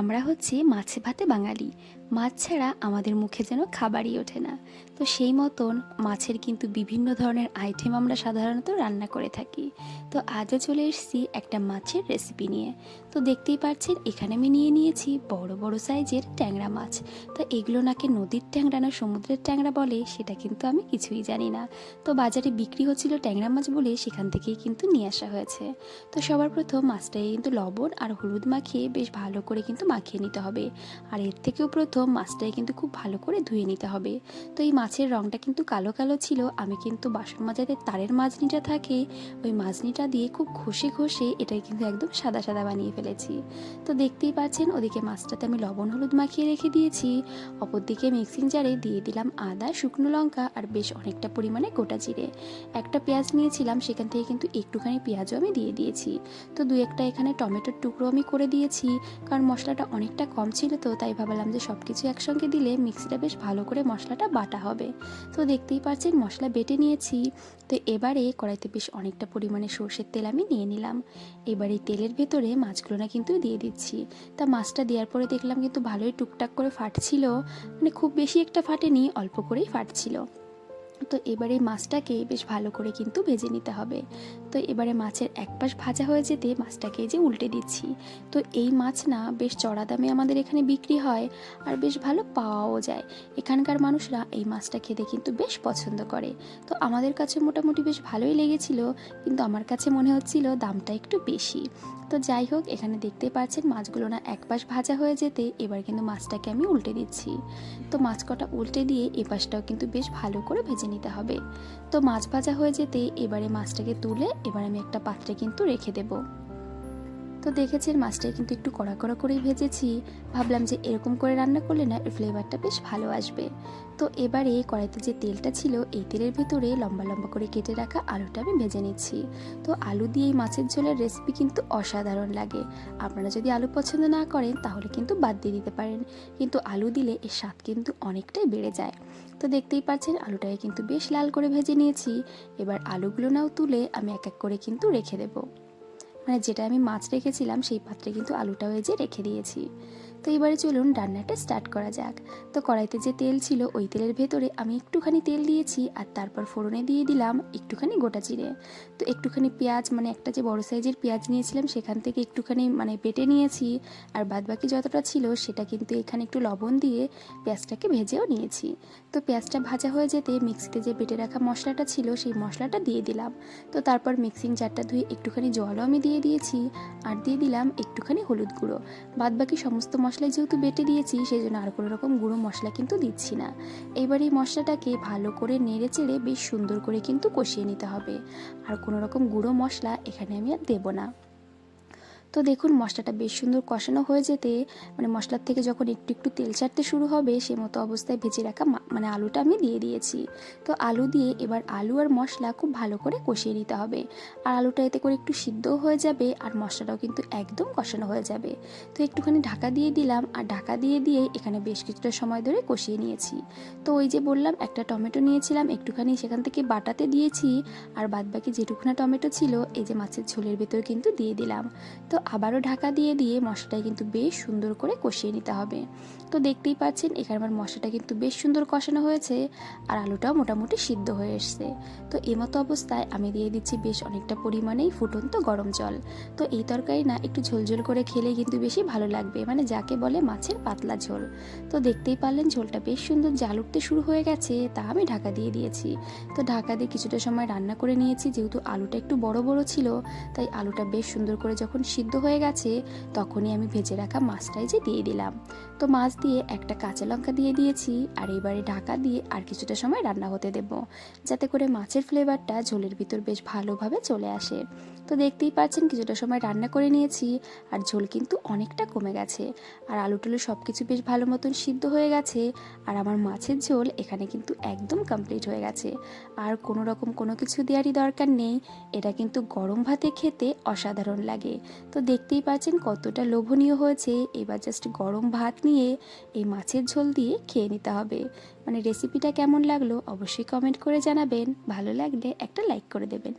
আমরা হচ্ছে মাছে ভাতে বাঙালি। মাছ ছাড়া আমাদের মুখে যেন খাবারই ওঠে না। তো সেই মতন মাছের কিন্তু বিভিন্ন ধরনের আইটেম আমরা সাধারণত রান্না করে থাকি। তো আজও চলে এসেছি একটা মাছের রেসিপি নিয়ে। তো দেখতেই পাচ্ছেন, এখানে আমি নিয়ে নিয়েছি বড় বড় সাইজের ট্যাংরা মাছ। তো এগুলো নাকি নদীর ট্যাংরা না সমুদ্রের ট্যাংরা বলে, সেটা কিন্তু আমি কিছুই জানি না। তো বাজারে বিক্রি হচ্ছিল ট্যাংরা মাছ বলে সেখান থেকেই কিন্তু নিয়ে আসা হয়েছে। তো সবার প্রথম মাছটাকে কিন্তু লবণ আর হলুদ মাখিয়ে বেশ ভালো করে কিন্তু মাখিয়ে নিতে হবে। আর এর থেকেও প্রথম মাছটাকে কিন্তু খুব ভালো করে ধুয়ে নিতে হবে। তো এই মাছের রঙটা কিন্তু কালো কালো ছিল। আমি কিন্তু বাসন মাজাতে তারের মাজনিটা থাকে, ওই মাজনিটা দিয়ে খুব ঘষে ঘষে এটাই কিন্তু একদম সাদা সাদা বানিয়ে ফেলেছি। তো দেখতেই পাচ্ছেন, ওদিকে মাছটাতে আমি লবণ হলুদ মাখিয়ে রেখে দিয়েছি। অপরদিকে মিক্সিং জারে দিয়ে দিলাম আদা, শুকনো লঙ্কা আর বেশ অনেকটা পরিমাণে গোটা জিরে। একটা পেঁয়াজ নিয়েছিলাম, সেখান থেকে কিন্তু একটুখানি পেঁয়াজও আমি দিয়ে দিয়েছি। তো দু একটা এখানে টমেটোর টুকরো আমি করে দিয়েছি। কারণ মশলাটা অনেকটা কম ছিল তো, তাই ভাবলাম যে সব কিছু একসঙ্গে দিলে মিক্সিটা বেশ ভালো করে মশলাটা বাটা হবে। তো দেখতেই পাচ্ছেন মশলা বেটে নিয়েছি। তো এবারে কড়াইতে বেশ অনেকটা পরিমাণে সর্ষের তেল আমি নিয়ে নিলাম। এবার এই তেলের ভেতরে মাছগুলো না কিন্তু দিয়ে দিচ্ছি। তা মাছটা দেওয়ার পরে দেখলাম কিন্তু ভালোই টুকটাক করে ফাটছিল। মানে খুব বেশি একটা ফাটেনি, অল্প করেই ফাটছিল। তো এবারে মাছটাকে বেশ ভালো করে কিন্তু ভেজে নিতে হবে। তো এবারে মাছের এক পাশ ভাজা হয়ে যেতে মাছটাকে যে উল্টে দিচ্ছি। তো এই মাছ না বেশ চড়া দামে আমাদের এখানে বিক্রি হয় আর বেশ ভালো পাওয়াও যায়। এখানকার মানুষরা এই মাছটা খেতে কিন্তু বেশ পছন্দ করে। তো আমাদের কাছে মোটামুটি বেশ ভালোই লেগেছিল, কিন্তু আমার কাছে মনে হচ্ছিল দামটা একটু বেশি। তো যাই হোক, এখানে দেখতে পাচ্ছেন মাছগুলো না এক পাশ ভাজা হয়ে যেতে এবার কিন্তু মাছটাকে আমি উল্টে দিচ্ছি। তো মাছ কটা উল্টে দিয়ে এ পাশটাও কিন্তু বেশ ভালো করে ভেজে নিতে হবে। তো মাছ ভাজা হয়ে যেতে এবারে মাছটাকে তুলে এবার আমি একটা পাত্রে কিন্তু রেখে দেবো। তো দেখেছেন মাছটা কিন্তু একটু কড়া কড়া করেই ভেজেছি। ভাবলাম যে এরকম করে রান্না করলে না এর ফ্লেভারটা বেশ ভালো আসবে। তো এবারে কড়াইতে যে তেলটা ছিল, এই তেলের ভেতরে লম্বা লম্বা করে কেটে রাখা আলুটা আমি ভেজে নিচ্ছি। তো আলু দিয়ে এই মাছের ঝোলের রেসিপি কিন্তু অসাধারণ লাগে। আপনারা যদি আলু পছন্দ না করেন, তাহলে কিন্তু বাদ দিয়ে দিতে পারেন। কিন্তু আলু দিলে এর স্বাদ কিন্তু অনেকটাই বেড়ে যায়। তো দেখতেই পাচ্ছেন, আলুটাকে কিন্তু বেশ লাল করে ভেজে নিয়েছি। এবার আলুগুলো নাও তুলে আমি এক এক করে কিন্তু রেখে দেবো। মানে যেটা আমি মাছ রেখেছিলাম সেই পাত্রে কিন্তু আলুটা যে রেখে দিয়েছি। তো এবারে চলুন রান্নাটা স্টার্ট করা যাক। তো কড়াইতে যে তেল ছিল, ওই তেলের ভেতরে আমি একটুখানি তেল দিয়েছি আর তারপর ফোড়নে দিয়ে দিলাম একটুখানি গোটা জিরে। তো একটুখানি পেঁয়াজ মানে একটা যে বড় সাইজের পেঁয়াজ নিয়েছিলাম, সেখান থেকে একটুখানি মানে বেটে নিয়েছি আর বাদবাকি যতটা ছিল, সেটা কিন্তু এখানে একটু লবণ দিয়ে পেঁয়াজটাকে ভেজেও নিয়েছি। তো পেঁয়াজটা ভাজা হয়ে যেতে মিক্সিতে যে বেটে রাখা মশলাটা ছিল, সেই মশলাটা দিয়ে দিলাম। তো তারপর মিক্সিং জারটা ধুয়ে একটুখানি জলও আমি দিয়ে দিয়েছি আর দিয়ে দিলাম একটুখানি হলুদ গুঁড়ো। বাদবাকি সমস্ত মশলা যেহেতু বেটে দিয়েছি সেই জন্য আর কোনো রকম গুঁড়ো মশলা কিন্তু দিচ্ছি না। এবার এই মশলাটাকে ভালো করে নেড়ে চেড়ে বেশ সুন্দর করে কিন্তু কষিয়ে নিতে হবে। আর কোনো রকম গুঁড়ো মশলা এখানে আমি আর দেবো না। তো দেখুন, মশলাটা বেশ সুন্দর কষানো হয়ে যেতে মানে মশলার থেকে যখন একটু একটু তেল ছাড়তে শুরু হবে সে মতো অবস্থায় ভেজে রাখা মানে আলুটা আমি দিয়ে দিয়েছি। তো আলু দিয়ে এবার আলু আর মশলা খুব ভালো করে কষিয়ে নিতে হবে। আর আলুটা এতে করে একটু সিদ্ধও হয়ে যাবে, আর মশলাটাও কিন্তু একদম কষানো হয়ে যাবে। তো একটুখানি ঢাকা দিয়ে দিলাম, আর ঢাকা দিয়ে দিয়ে এখানে বেশ কিছুটা সময় ধরে কষিয়ে নিয়েছি। তো ওই যে বললাম, একটা টমেটো নিয়েছিলাম, একটুখানি সেখান থেকে বাটাতে দিয়েছি, আর বাদবাকি যেটুকুনা টমেটো ছিল, এই যে মাছের ঝোলের ভেতর কিন্তু দিয়ে দিলাম। তো আবারও ঢাকা দিয়ে দিয়ে মশলাটা কিন্তু বেশ সুন্দর করে কষিয়ে নিতে হবে। তো দেখতেই পাচ্ছেন, এখানে আমার মশলাটা কিন্তু বেশ সুন্দর কষানো হয়েছে আর আলুটাও মোটামুটি সিদ্ধ হয়ে এসছে। তো এমতো অবস্থায় আমি দিয়ে দিচ্ছি বেশ অনেকটা পরিমাণেই ফুটন্ত গরম জল। তো এই তরকারি না একটু ঝোলঝোল করে খেলে কিন্তু বেশি ভালো লাগবে মানে যাকে বলে মাছের পাতলা ঝোল। তো দেখতেই পারলেন ঝোলটা বেশ সুন্দর জাল উঠতে শুরু হয়ে গেছে, তা আমি ঢাকা দিয়ে দিয়েছি। তো ঢাকা দিয়ে কিছুটা সময় রান্না করে নিয়েছি, যেহেতু আলুটা একটু বড় বড় ছিল, তাই আলুটা বেশ সুন্দর করে যখন সিদ্ধ হয়ে গেছে, তখনই আমি ভেজে রাখা মাছটাই যে দিয়ে দিলাম। তো মাছ দিয়ে একটা কাঁচা লঙ্কা দিয়ে দিয়েছি, আর এবারে ঢাকা দিয়ে আর কিছুটা সময় রান্না হতে দেব, যাতে করে মাছের ফ্লেভারটা ঝোলের ভিতর বেশ ভালোভাবে চলে আসে। তো দেখতেই পাচ্ছেন কিছুটা সময় রান্না করে নিয়েছি, আর ঝোল কিন্তু অনেকটা কমে গেছে। আর আলু টুলু সব কিছু বেশ ভালো মতন সিদ্ধ হয়ে গেছে, আর আমার মাছের ঝোল এখানে কিন্তু একদম কমপ্লিট হয়ে গেছে। আর কোনো রকম কোনো কিছু দেওয়ারই দরকার নেই, এটা কিন্তু গরম ভাতে খেতে অসাধারণ লাগে। তো দেখতেই পাচ্ছেন কতটা লোভনীয় হয়েছে। এবার জাস্ট গরম ভাত নিয়ে এই মাছের ঝোল দিয়ে খেয়ে নিতে হবে। মানে রেসিপিটা কেমন লাগল অবশ্যই কমেন্ট করে জানাবেন। ভালো লাগলে একটা লাইক করে দেবেন।